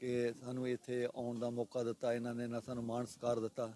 ਕਿ ਸਾਨੂੰ ਇੱਥੇ ਆਉਣ ਦਾ ਮੌਕਾ ਦਿੱਤਾ, ਇਹਨਾਂ ਨੇ ਨਾ ਸਾਨੂੰ ਮਾਣ ਸਤਿਕਾਰ ਦਿੱਤਾ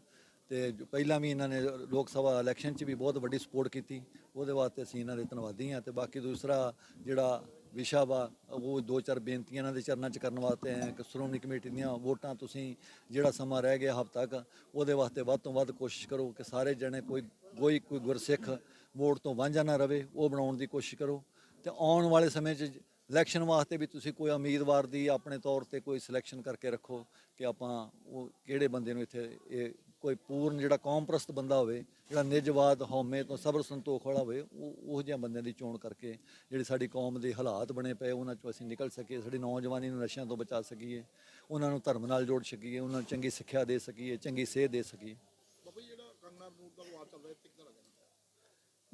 ਤੇ ਪਹਿਲਾਂ ਵੀ ਇਹਨਾਂ ਨੇ ਲੋਕ ਸਭਾ ਇਲੈਕਸ਼ਨ 'ਚ ਵੀ ਬਹੁਤ ਵੱਡੀ ਸਪੋਰਟ ਕੀਤੀ, ਉਹਦੇ ਵਾਸਤੇ ਅਸੀਂ ਇਹਨਾਂ ਦੇ ਧੰਨਵਾਦੀ ਹਾਂ ਤੇ ਬਾਕੀ ਦੂਸਰਾ ਜਿਹੜਾ ਵਿਸ਼ਾ ਵਾ, ਉਹ ਦੋ ਚਾਰ ਬੇਨਤੀਆਂ ਇਹਨਾਂ ਦੇ ਚਰਨਾਂ 'ਚ ਕਰਨ ਵਾਸਤੇ ਹੈ ਕਿ ਸ਼੍ਰੋਮਣੀ ਕਮੇਟੀ ਦੀਆਂ ਵੋਟਾਂ ਤੁਸੀਂ ਜਿਹੜਾ ਸਮਾਂ ਰਹਿ ਗਿਆ ਹਫ਼ਤਾ ਤੱਕ ਉਹਦੇ ਵਾਸਤੇ ਵੱਧ ਤੋਂ ਵੱਧ ਕੋਸ਼ਿਸ਼ ਕਰੋ ਕਿ ਸਾਰੇ ਜਣੇ ਕੋਈ ਕੋਈ ਕੋਈ ਗੁਰਸਿੱਖ ਵੋਟ ਤੋਂ ਵਾਂਝਾ ਨਾ ਰਵੇ, ਉਹ ਬਣਾਉਣ ਦੀ ਕੋਸ਼ਿਸ਼ ਕਰੋ ਤੇ ਆਉਣ ਵਾਲੇ ਸਮੇਂ 'ਚ ਇਲੈਕਸ਼ਨ ਵਾਸਤੇ ਵੀ ਤੁਸੀਂ ਕੋਈ ਉਮੀਦਵਾਰ ਦੀ ਆਪਣੇ ਤੌਰ ਤੇ ਕੋਈ ਸਿਲੈਕਸ਼ਨ ਕਰਕੇ ਰੱਖੋ ਕਿ ਆਪਾਂ ਉਹ ਕਿਹੜੇ ਬੰਦੇ ਨੂੰ ਇੱਥੇ ਇਹ ਕੋਈ ਪੂਰਨ ਜਿਹੜਾ ਕੌਮਪ੍ਰਸਤ ਬੰਦਾ ਹੋਵੇ, ਜਿਹੜਾ ਨਿਜਵਾਦ ਹਉਮੈ ਤੋਂ ਸਬਰ ਸੰਤੋਖ ਵਾਲਾ ਹੋਵੇ, ਉਹ ਉਹ ਜਿਹੇ ਬੰਦਿਆਂ ਦੀ ਚੋਣ ਕਰਕੇ ਜਿਹੜੀ ਸਾਡੀ ਕੌਮ ਦੇ ਹਾਲਾਤ ਬਣੇ ਪਏ, ਉਹਨਾਂ ਚੋਂ ਅਸੀਂ ਨਿਕਲ ਸਕੀਏ, ਸਾਡੀ ਨੌਜਵਾਨੀ ਨੂੰ ਨਸ਼ਿਆਂ ਤੋਂ ਬਚਾ ਸਕੀਏ, ਉਹਨਾਂ ਨੂੰ ਧਰਮ ਨਾਲ ਜੋੜ ਸਕੀਏ, ਉਹਨਾਂ ਨੂੰ ਚੰਗੀ ਸਿੱਖਿਆ ਦੇ ਸਕੀਏ, ਚੰਗੀ ਸੇਧ ਦੇ ਸਕੀਏ। ਬਾਬਾ ਜਿਹੜਾ ਕੰਗਨਾ ਰਣੌਤ ਦਾ ਵਿਵਾਦ ਚੱਲ ਰਿਹਾ ਇਹ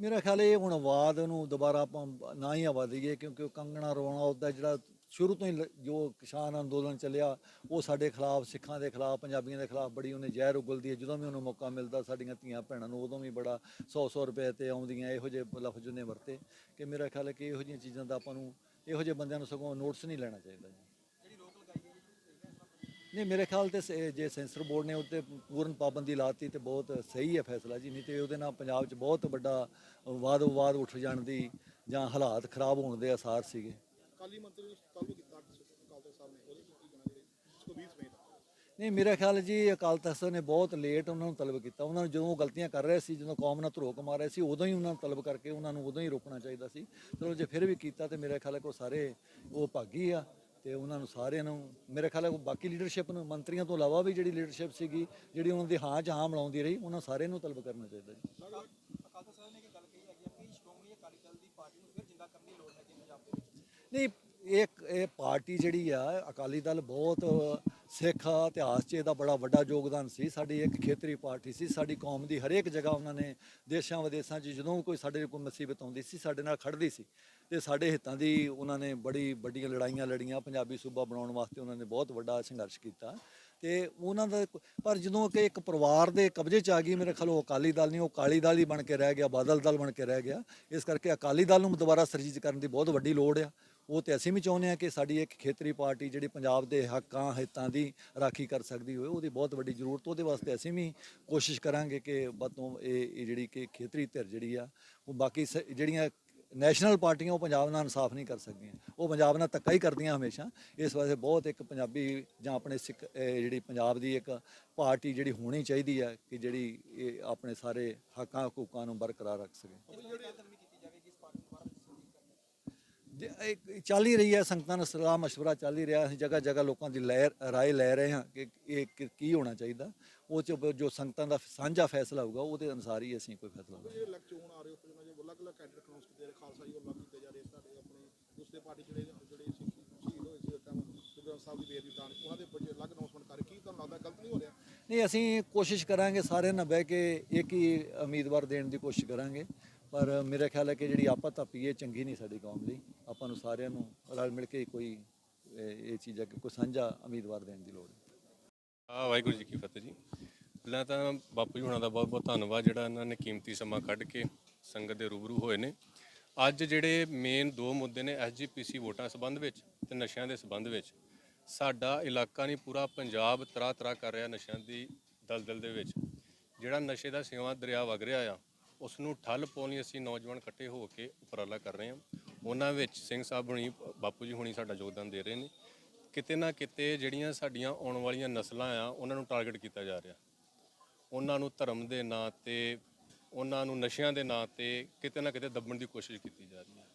ਮੇਰਾ ਖਿਆਲ ਇਹ ਹੁਣ ਆਵਾਜ਼ ਨੂੰ ਦੁਬਾਰਾ ਆਪਾਂ ਨਾ ਹੀ ਆਵਾ ਦਈਏ ਕਿਉਂਕਿ ਉਹ ਕੰਗਣਾ ਰੋਣਾ ਉਹਦਾ ਜਿਹੜਾ ਸ਼ੁਰੂ ਤੋਂ ਹੀ ਲ- ਜੋ ਕਿਸਾਨ ਅੰਦੋਲਨ ਚੱਲਿਆ, ਉਹ ਸਾਡੇ ਖਿਲਾਫ, ਸਿੱਖਾਂ ਦੇ ਖਿਲਾਫ, ਪੰਜਾਬੀਆਂ ਦੇ ਖਿਲਾਫ ਬੜੀ ਉਹਨੇ ਜ਼ਹਿਰ ਉਗਲਦੀ ਹੈ। ਜਦੋਂ ਵੀ ਉਹਨੂੰ ਮੌਕਾ ਮਿਲਦਾ, ਸਾਡੀਆਂ ਧੀਆਂ ਭੈਣਾਂ ਨੂੰ ਉਦੋਂ ਵੀ ਬੜਾ 100-100 ਰੁਪਏ ਤੇ ਆਉਂਦੀਆਂ, ਇਹੋ ਜਿਹੇ ਲਫ਼ਜ਼ ਉਹਨੇ ਵਰਤੇ ਕਿ ਮੇਰਾ ਖਿਆਲ ਹੈ ਕਿ ਇਹੋ ਜਿਹੀਆਂ ਚੀਜ਼ਾਂ ਦਾ ਆਪਾਂ ਨੂੰ, ਇਹੋ ਜਿਹੇ ਬੰਦਿਆਂ ਨੂੰ ਸਗੋਂ ਨੋਟਿਸ ਨਹੀਂ ਲੈਣਾ ਚਾਹੀਦਾ ਜੀ। ਨਹੀਂ ਮੇਰੇ ਖਿਆਲ ਤੇ ਸ- ਜੇ ਸੈਂਸਰ ਬੋਰਡ ਨੇ ਉੱਤੇ ਪੂਰਨ ਪਾਬੰਦੀ ਲਾਤੀ ਤੇ ਬਹੁਤ ਸਹੀ ਹੈ ਫੈਸਲਾ ਜੀ ਨਹੀਂ ਤੇ ਉਹਦੇ ਨਾਲ ਪੰਜਾਬ 'ਚ ਬਹੁਤ ਵੱਡਾ ਵਾਦ ਵਿਵਾਦ ਉੱਠ ਜਾਣ ਦੀ ਜਾਂ ਹਾਲਾਤ ਖਰਾਬ ਹੋਣ ਦੇ ਆਸਾਰ ਸੀਗੇ। ਕਾਲੀ ਮੰਤਰੀ ਨੂੰ ਤਲਬ ਕੀਤਾ ਤਖਤ ਸਾਹਿਬ ਨੇ ਉਹਦੇ ਕੀ ਕਹਿਣਾ ਜਿਹੜੇ ਸੁਖਬੀਰ ਸਮੇਤ ਨਹੀਂ ਮੇਰਾ ਖਿਆਲ ਜੀ ਅਕਾਲ ਤਖਤ ਸਾਹਿਬ ਨੇ ਬਹੁਤ ਲੇਟ ਉਹਨਾਂ ਨੂੰ ਤਲਬ ਕੀਤਾ। ਉਹਨਾਂ ਨੂੰ ਜਦੋਂ ਉਹ ਗਲਤੀਆਂ ਕਰ ਰਹੇ ਸੀ ਜਦੋਂ ਕੌਮ ਨਾਲ ਧਰੋਕ ਮਾਰ ਰਹੇ ਸੀ ਉਦੋਂ ਹੀ ਉਹਨਾਂ ਨੂੰ ਤਲਬ ਕਰਕੇ ਉਹਨਾਂ ਨੂੰ ਉਦੋਂ ਹੀ ਰੋਕਣਾ ਚਾਹੀਦਾ ਸੀ। ਚਲੋ ਜੇ ਫਿਰ ਵੀ ਕੀਤਾ ਤੇ ਮੇਰਾ ਖਿਆਲ ਹੈ ਕਿ ਸਾਰੇ ਉਹ ਭਾਗੀ ਆ। ਤੇ ਉਹਨਾਂ ਨੂੰ ਸਾਰਿਆਂ ਨੂੰ ਮੇਰੇ ਖਿਆਲ ਹੈ ਬਾਕੀ ਲੀਡਰਸ਼ਿਪ ਨੂੰ ਮੰਤਰੀਆਂ ਤੋਂ ਇਲਾਵਾ ਵੀ ਜਿਹੜੀ ਲੀਡਰਸ਼ਿਪ ਸੀਗੀ ਜਿਹੜੀ ਉਹਨਾਂ ਦੀ ਹਾਂ 'ਚ ਹਾਂ ਮਿਲਾਉਂਦੀ ਰਹੀ ਉਹਨਾਂ ਸਾਰਿਆਂ ਨੂੰ ਤਲਬ ਕਰਨਾ ਚਾਹੀਦਾ ਜੀ। ਨਹੀਂ ਇਹ ਇਹ ਪਾਰਟੀ ਜਿਹੜੀ ਆ ਅਕਾਲੀ ਦਲ ਬਹੁਤ ਸਿੱਖ ਇਤਿਹਾਸ 'ਚ ਇਹਦਾ ਬੜਾ ਵੱਡਾ ਯੋਗਦਾਨ ਸੀ। ਸਾਡੀ ਇੱਕ ਖੇਤਰੀ ਪਾਰਟੀ ਸੀ। ਸਾਡੀ ਕੌਮ ਦੀ ਹਰੇਕ ਜਗ੍ਹਾ ਉਹਨਾਂ ਨੇ ਦੇਸ਼ਾਂ ਵਿਦੇਸ਼ਾਂ 'ਚ ਜਦੋਂ ਕੋਈ ਸਾਡੇ ਕੋਈ ਮੁਸੀਬਤ ਆਉਂਦੀ ਸੀ, ਸਾਡੇ ਨਾਲ ਖੜਦੀ ਸੀ। ਤੇ ਸਾਡੇ ਹਿੱਤਾਂ ਦੀ ਉਹਨਾਂ ਨੇ ਬੜੀ ਵੱਡੀਆਂ ਲੜਾਈਆਂ ਲੜੀਆਂ, ਪੰਜਾਬੀ ਸੂਬਾ ਬਣਾਉਣ ਵਾਸਤੇ ਉਹਨਾਂ ਨੇ ਬਹੁਤ ਵੱਡਾ ਸੰਘਰਸ਼ ਕੀਤਾ। ਤੇ ਉਹਨਾਂ ਦਾ ਪਰ ਜਦੋਂ ਕਿ ਇੱਕ ਪਰਿਵਾਰ ਦੇ ਕਬਜ਼ੇ 'ਚ ਆ ਗਈ, ਮੇਰੇ ਖਿਆਲ ਉਹ ਅਕਾਲੀ ਦਲ ਨਹੀਂ, ਉਹ ਕਾਲੀ ਦਲ ਹੀ ਬਣ ਕੇ ਰਹਿ ਗਿਆ, ਬਾਦਲ ਦਲ ਬਣ ਕੇ ਰਹਿ ਗਿਆ। ਇਸ ਕਰਕੇ ਅਕਾਲੀ ਦਲ ਨੂੰ ਦੁਬਾਰਾ ਸਰਜੀਤ ਕਰਨ ਦੀ ਬਹੁਤ ਵੱਡੀ ਲੋੜ ਆ। ਉਹ ਤੇ ਅਸੀਂ ਵੀ ਚਾਹੁੰਦੇ ਹਾਂ ਕਿ ਸਾਡੀ ਇੱਕ ਖੇਤਰੀ ਪਾਰਟੀ ਜਿਹੜੀ ਪੰਜਾਬ ਦੇ ਹੱਕਾਂ, ਹਿੱਤਾਂ ਦੀ ਰਾਖੀ ਕਰ ਸਕਦੀ ਹੋਵੇ, ਉਹਦੀ ਬਹੁਤ ਵੱਡੀ ਜ਼ਰੂਰਤ, ਉਹਦੇ ਵਾਸਤੇ ਅਸੀਂ ਵੀ ਕੋਸ਼ਿਸ਼ ਕਰਾਂਗੇ ਕਿ ਵੱਧ ਤੋਂ ਇਹ ਜਿਹੜੀ ਕਿ ਖੇਤਰੀ ਧਿਰ ਜਿਹੜੀ ਆ, ਉਹ ਬਾਕੀ ਸ- ਜਿਹੜੀਆਂ ਨੈਸ਼ਨਲ ਪਾਰਟੀਆਂ ਉਹ ਪੰਜਾਬ ਨਾਲ ਇਨਸਾਫ ਨਹੀਂ ਕਰ ਸਕਦੀਆਂ। ਉਹ ਪੰਜਾਬ ਨਾਲ ਧੱਕਾ ਹੀ ਕਰਦੀਆਂ ਹਮੇਸ਼ਾ। ਇਸ ਵਾਸਤੇ ਬਹੁਤ ਇੱਕ ਪੰਜਾਬੀ ਜਾਂ ਆਪਣੇ ਸਿੱਖ ਜਿਹੜੀ ਪੰਜਾਬ ਦੀ ਇੱਕ ਪਾਰਟੀ ਜਿਹੜੀ ਹੋਣੀ ਚਾਹੀਦੀ ਹੈ ਕਿ ਜਿਹੜੀ ਇਹ ਆਪਣੇ ਸਾਰੇ ਹੱਕਾਂ, ਹਕੂਕਾਂ ਨੂੰ ਬਰਕਰਾਰ ਰੱਖ ਸਕੇ ਜਿਹੜੀ ਕਦਮੀ ਕੀਤੀ ਜਾਵੇਗੀ ਇਸ ਪਾਰਟੀ ਦੁਆਰਾ ਸੰਦੀਪ ਕਰਨ ਜੇ ਇਹ ਚੱਲ ਹੀ ਰਹੀ ਹੈ ਸੰਗਤਾਂ ਨਾਲ ਸਲਾਹ مشورہ ਚੱਲ ਹੀ ਰਿਹਾ ਅਸੀਂ ਜਗ੍ਹਾ ਜਗ੍ਹਾ ਲੋਕਾਂ ਦੀ ਲੈ ਰਾਏ ਲੈ ਰਹੇ ਹਾਂ ਕਿ ਇਹ ਕਿ- ਕੀ ਹੋਣਾ ਚਾਹੀਦਾ ਉਹ ਚ ਜੋ ਸੰਗਤਾਂ ਦਾ ਸਾਂਝਾ ਫੈਸਲਾ ਹੋਊਗਾ ਉਹਦੇ ਅਨੁਸਾਰ ਹੀ ਅਸੀਂ ਕੋਈ ਫੈਸਲਾ ਲਵਾਂਗੇ ਜਿਹੜੇ ਇਲੈਕਸ਼ਨ ਆ ਰਹੇ ਉਸ ਤੋਂ ਜੋ ਅਲੱਗ-ਅਲੱਗ ਕੈਂਡੀਡੇਟ ਅਨਾਉਂਸ ਕੀਤੇ ਜਾ ਰਹੇ ਖਾਲਸਾ ਜੀ ਵੱਲੋਂ ਕੀਤੇ ਜਾ ਰਹੇ ਤੁਹਾਡੇ ਆਪਣੇ ਦੂਸਰੇ ਪਾਰਟੀ ਜਿਹੜੇ ਜਿਹੜੇ ਸਿੱਖ ਸ਼ਹੀਦ ਹੋਏ ਸੀ ਉਸ ਟਾਈਮ ਗੁਰੂ ਗ੍ਰੰਥ ਸਾਹਿਬ ਦੀ ਬੇਅਦਬੀ ਦਾਨ ਉਹਨਾਂ ਦੇ ਬੱਚੇ ਅਲੱਗ ਅਨਾਉਂਸਮੈਂਟ ਕਰ ਕੀ ਤੁਹਾਨੂੰ ਲੱਗਦਾ ਗਲਤ ਨਹੀਂ ਹੋ ਰਿਹਾ ਨਹੀਂ ਅਸੀਂ ਕੋਸ਼ਿਸ਼ ਕਰਾਂਗੇ ਸਾਰਿਆਂ ਨਾਲ ਬਹਿ ਕੇ ਇੱਕ ਹੀ ਉਮੀਦਵਾਰ ਦੇਣ ਦੀ ਕੋਸ਼ਿਸ਼ ਕਰਾਂਗੇ ਪਰ ਮੇਰਾ ਖਿਆਲ ਹੈ ਕਿ ਜਿਹੜੀ ਆਪਾ ਧੱਪੀ ਇਹ ਚੰਗੀ ਨਹੀਂ ਸਾਡੀ ਕੌਮ ਲਈ ਆਪਾਂ ਨੂੰ ਸਾਰਿਆਂ ਨੂੰ ਰਲ ਮਿਲ ਕੇ ਕੋਈ, ਇਹ ਇਹ ਚੀਜ਼ ਹੈ ਕਿ ਕੋਈ ਸਾਂਝਾ ਉਮੀਦਵਾਰ ਦੇਣ ਦੀ ਲੋੜ ਹੈ। ਆ ਵਾਹਿਗੁਰੂ ਜੀ ਕੀ ਫਤਿਹ ਜੀ। ਪਹਿਲਾਂ ਤਾਂ ਬਾਪੂ ਜੀ ਹੁਣਾਂ ਦਾ ਬਹੁਤ ਬਹੁਤ ਧੰਨਵਾਦ, ਜਿਹੜਾ ਇਹਨਾਂ ਨੇ ਕੀਮਤੀ ਸਮਾਂ ਕੱਢ ਕੇ ਸੰਗਤ ਦੇ ਰੂਬਰੂ ਹੋਏ ਨੇ। ਅੱਜ ਜਿਹੜੇ ਮੇਨ ਦੋ ਮੁੱਦੇ ਨੇ ਐਸਜੀਪੀਸੀ ਵੋਟਾਂ ਸੰਬੰਧ ਵਿੱਚ ਤੇ ਨਸ਼ਿਆਂ ਦੇ ਸੰਬੰਧ ਵਿੱਚ, ਸਾਡਾ ਇਲਾਕਾ ਨਹੀਂ, ਪੂਰਾ ਪੰਜਾਬ ਤਰਾ ਤਰਾ ਕਰ ਰਿਹਾ ਨਸ਼ਿਆਂ ਦੀ ਦਲਦਲ ਦੇ ਵਿੱਚ। ਜਿਹੜਾ ਨਸ਼ੇ ਦਾ ਸੇਵਾ ਦਰਿਆ ਵਗ ਰਿਹਾ ਆ ਉਸ ਨੂੰ ਠੱਲ ਪਾਉਣ ਲਈ ਅਸੀਂ ਨੌਜਵਾਨ ਇਕੱਠੇ ਹੋ ਕੇ ਉਪਰਾਲਾ ਕਰ ਰਹੇ ਹਾਂ। ਉਹਨਾਂ ਵਿੱਚ ਸਿੰਘ ਸਾਹਿਬ ਹੁਣੀ, ਬਾਪੂ ਜੀ ਹੁਣੀ ਸਾਡਾ ਯੋਗਦਾਨ ਦੇ ਰਹੇ ਨੇ। ਕਿਤੇ ਨਾ ਕਿਤੇ ਜਿਹੜੀਆਂ ਸਾਡੀਆਂ ਆਉਣ ਵਾਲੀਆਂ ਨਸਲਾਂ ਆ, ਉਹਨਾਂ ਨੂੰ ਟਾਰਗੇਟ ਕੀਤਾ ਜਾ ਰਿਹਾ। ਉਹਨਾਂ ਨੂੰ ਧਰਮ ਦੇ ਨਾਂ ਤੇ, ਉਹਨਾਂ ਨੂੰ ਨਸ਼ਿਆਂ ਦੇ ਨਾਂ ਤੇ ਕਿਤੇ ਨਾ ਕਿਤੇ ਦੱਬਣ ਦੀ ਕੋਸ਼ਿਸ਼ ਕੀਤੀ ਜਾ ਰਹੀ ਹੈ।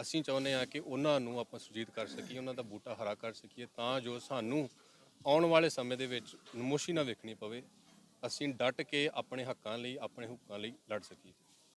ਅਸੀਂ ਚਾਹੁੰਦੇ ਹਾਂ ਕਿ ਉਹਨਾਂ ਨੂੰ ਆਪਾਂ ਸੁਜੀਤ ਕਰ ਸਕੀਏ, ਉਹਨਾਂ ਦਾ ਬੂਟਾ ਹਰਾ ਕਰ ਸਕੀਏ, ਤਾਂ ਜੋ ਸਾਨੂੰ ਆਉਣ ਵਾਲੇ ਸਮੇਂ ਦੇ ਵਿੱਚ ਨਮੋਸ਼ੀ ਨਾ ਵੇਖਣੀ ਪਵੇ। ਅਸੀਂ ਡਟ ਕੇ ਆਪਣੇ ਹੱਕਾਂ ਲਈ ਆਪਣੇ ਹੁੱਕਾਂ ਲਈ ਲੜ ਸਕੀਏ।